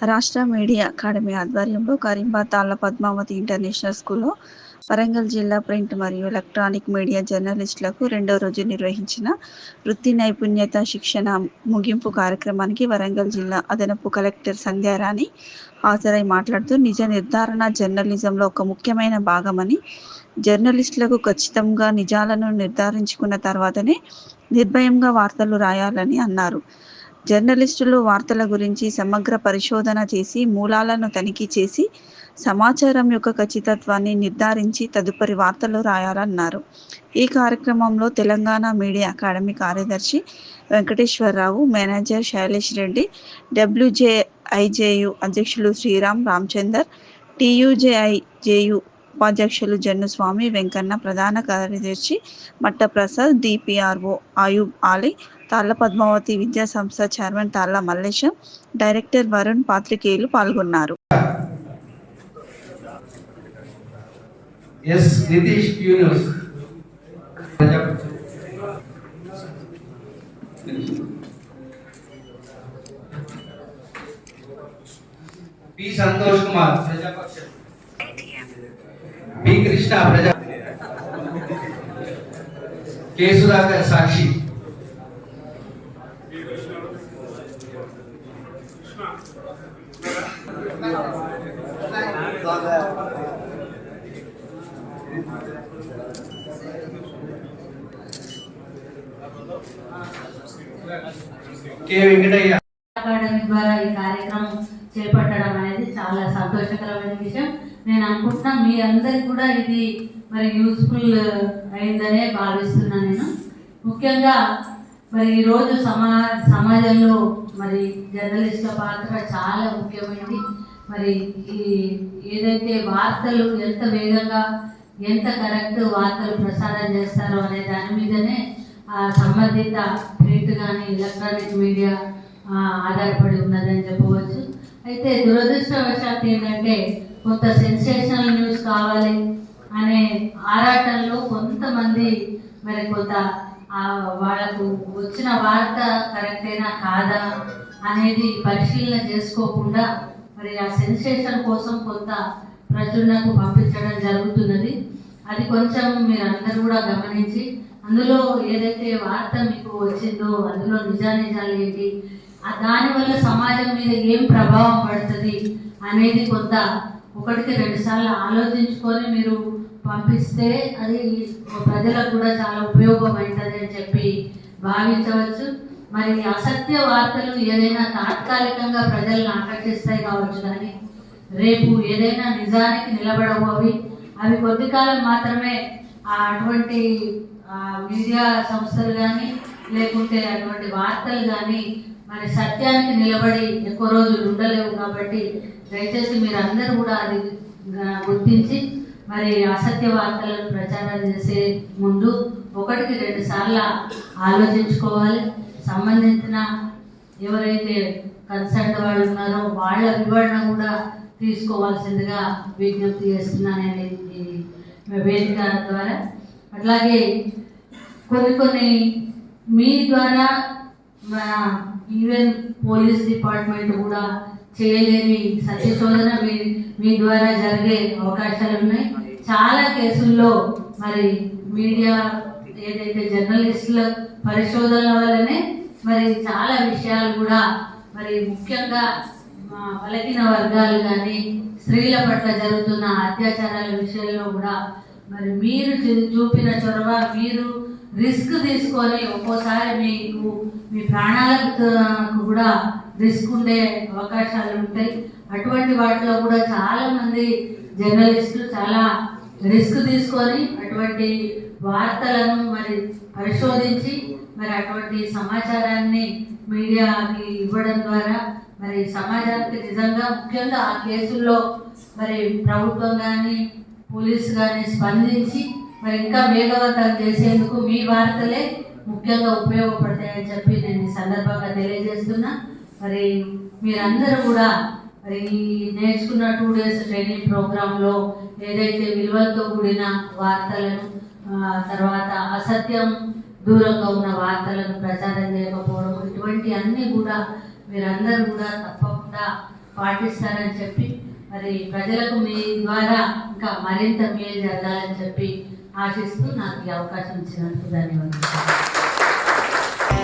రాష్ట్ర media academy ఆధ్వర్యంలో కరీంబాద్ తాళ్ళ Padmavati international స్కూల్లో వరంగల్ జిల్లా ప్రింట్ మరియు ఎలక్ట్రానిక్ మీడియా జర్నలిస్టులకు రెండో రోజు నిర్వహించిన వృత్తి నైపుణ్యత శిక్షణ ముగింపు కార్యక్రమానికి వరంగల్ జిల్లా అదనపు కలెక్టర్ సంధ్యారాణి హాజరై మాట్లాడుతూ నిజ నిర్ధారణ జర్నలిజంలో ఒక ముఖ్యమైన భాగమని జర్నలిస్టులకు ఖచ్చితంగా నిజాలను నిర్ధారించుకున్న తర్వాతనే నిర్భయంగా వార్తలు రాయాలని అన్నారు. జర్నలిస్టులు వార్తల గురించి సమగ్ర పరిశోధన చేసి మూలాలను తనిఖీ చేసి సమాచారం యొక్క ఖచ్చితత్వాన్ని నిర్ధారించి తదుపరి వార్తలు రాయాలన్నారు. ఈ కార్యక్రమంలో తెలంగాణ మీడియా అకాడమీ కార్యదర్శి వెంకటేశ్వరరావు మేనేజర్ శైలేష్ రెడ్డి డబ్ల్యూజేఐజేయు అధ్యక్షులు శ్రీరామ్ రామచందర్ టీయూజేఐజేయు ఉపాధ్యక్షులు జన్నుస్వామి వెంకన్న ప్రధాన కార్యదర్శి మట్టప్రసాద్ డిపిఆర్ఓ ఆయుబ్ ఆలీ తాళ్ళ పద్మావతి విద్యా సంస్థ చైర్మన్ తాళ్ళ మల్లేశం డైరెక్టర్ వరుణ్ పాత్రికేయులు పాల్గొన్నారు. S Nitish universe. P Santosh Kumar. Prajapati P Krishna ప్రజా కె సుధాకర్ సాక్షి. కె వెంకటయ్య. ద్వారా ఈ కార్యక్రమం చేపట్టడం అనేది చాలా సంతోషకరమైన విషయం. నేను అనుకుంటున్నా మీ అందరికి కూడా ఇది మరి యూస్ఫుల్ అయిందనే భావిస్తున్నా నేను. ముఖ్యంగా మరి ఈరోజు సమా సమాజంలో మరి జర్నలిస్టుల పాత్ర చాలా ముఖ్యమైనది. మరి ఈ ఏదైతే వార్తలు ఎంత వేగంగా ఎంత కరెక్ట్ వార్తలు ప్రసారం చేస్తారో అనే దాని మీదనే ఆ సంబంధిత ప్రింట్ కానీ ఎలక్ట్రానిక్ మీడియా ఆధారపడి ఉన్నదని చెప్పవచ్చు. అయితే దురదృష్టవశాత్తు ఏంటంటే కొంత సెన్సేషనల్ న్యూస్ కావాలి అనే ఆరాటంలో కొంతమంది మరి కొంత వాళ్ళకు వచ్చిన వార్త కరెక్టేనా కాదా అనేది పరిశీలన చేసుకోకుండా మరి ఆ సెన్సేషన్ కోసం కొంత ప్రచురణకు పంపించడం జరుగుతున్నది. అది కొంచెం మీరు అందరూ కూడా గమనించి అందులో ఏదైతే వార్త మీకు వచ్చిందో అందులో నిజానిజాలు ఏంటి దానివల్ల సమాజం మీద ఏం ప్రభావం పడుతుంది అనేది కొంత ఒకటికి రెండు సార్లు ఆలోచించుకొని మీరు పంపిస్తే అది ప్రజలకు కూడా చాలా ఉపయోగం అవుతుంది అని చెప్పి భావించవచ్చు. మరి అసత్య వార్తలు ఏదైనా తాత్కాలికంగా ప్రజలను ఆకర్షిస్తాయి కావచ్చు కానీ రేపు ఏదైనా నిజానికి నిలబడవు అవి అవి కొద్ది కాలం మాత్రమే అటువంటి మీడియా సంస్థలు కానీ లేకుంటే అటువంటి వార్తలు కానీ మరి సత్యానికి నిలబడి ఎక్కువ రోజులు ఉండలేవు కాబట్టి దయచేసి మీరు అందరూ కూడా అది గుర్తించి మరి అసత్య వార్తలను ప్రచారం చేసే ముందు ఒకటికి రెండు సార్లు ఆలోచించుకోవాలి. సంబంధించిన ఎవరైతే కన్సల్ట్ వాళ్ళు ఉన్నారో వాళ్ళ వివరణ కూడా తీసుకోవాల్సిందిగా విజ్ఞప్తి చేస్తున్నాను ఈ వేదిక ద్వారా. అట్లాగే కొన్ని కొన్ని మీ ద్వారా మన ఈవెన్ పోలీస్ డిపార్ట్మెంట్ కూడా చేయలేని సత్యశోధన మీ మీ ద్వారా జరిగే అవకాశాలు ఉన్నాయి చాలా కేసుల్లో మరి మీడియా ఏదైతే జర్నలిస్టుల పరిశోధనల వల్లనే మరి చాలా విషయాలు కూడా మరి ముఖ్యంగా మా బలహీన వర్గాలు కానీ స్త్రీల పట్ల జరుగుతున్న అత్యాచారాల విషయంలో కూడా మరి మీరు చూ- చూపిన చొరవ మీరు రిస్క్ తీసుకొని ఒక్కోసారి మీకు మీ ప్రాణాలకు కూడా రిస్క్ ఉండే అవకాశాలు ఉంటాయి. అటువంటి వాటిలో కూడా చాలా మంది జర్నలిస్టులు చాలా రిస్క్ తీసుకొని అటువంటి వార్తలను మరి పరిశోధించి మరి అటువంటి సమాచారాన్ని మీడియాకి ఇవ్వడం ద్వారా మరి సమాజానికి నిజంగా ముఖ్యంగా ఆ కేసుల్లో మరి ప్రభుత్వం కానీ పోలీసు కానీ స్పందించి మరి ఇంకా వేగవంతం చేసేందుకు మీ వార్తలే ముఖ్యంగా ఉపయోగపడతాయని చెప్పి నేను ఈ సందర్భంగా తెలియజేస్తున్నా. మరి మీరందరూ కూడా మరి నేర్చుకున్న టూ డేస్ ట్రైనింగ్ ప్రోగ్రాంలో ఏదైతే విలువలతో కూడిన వార్తలను తర్వాత అసత్యం దూరంగా ఉన్న వార్తలను ప్రచారం చేయకపోవడం ఇటువంటి అన్నీ కూడా మీరందరూ కూడా తప్పకుండా పాటిస్తారని చెప్పి మరి ప్రజలకు మీ ద్వారా ఇంకా మరింత మేలు జరగాలని చెప్పి ఆశిస్తూ నాకు ఈ అవకాశం ఇచ్చినందుకు ధన్యవాదాలు.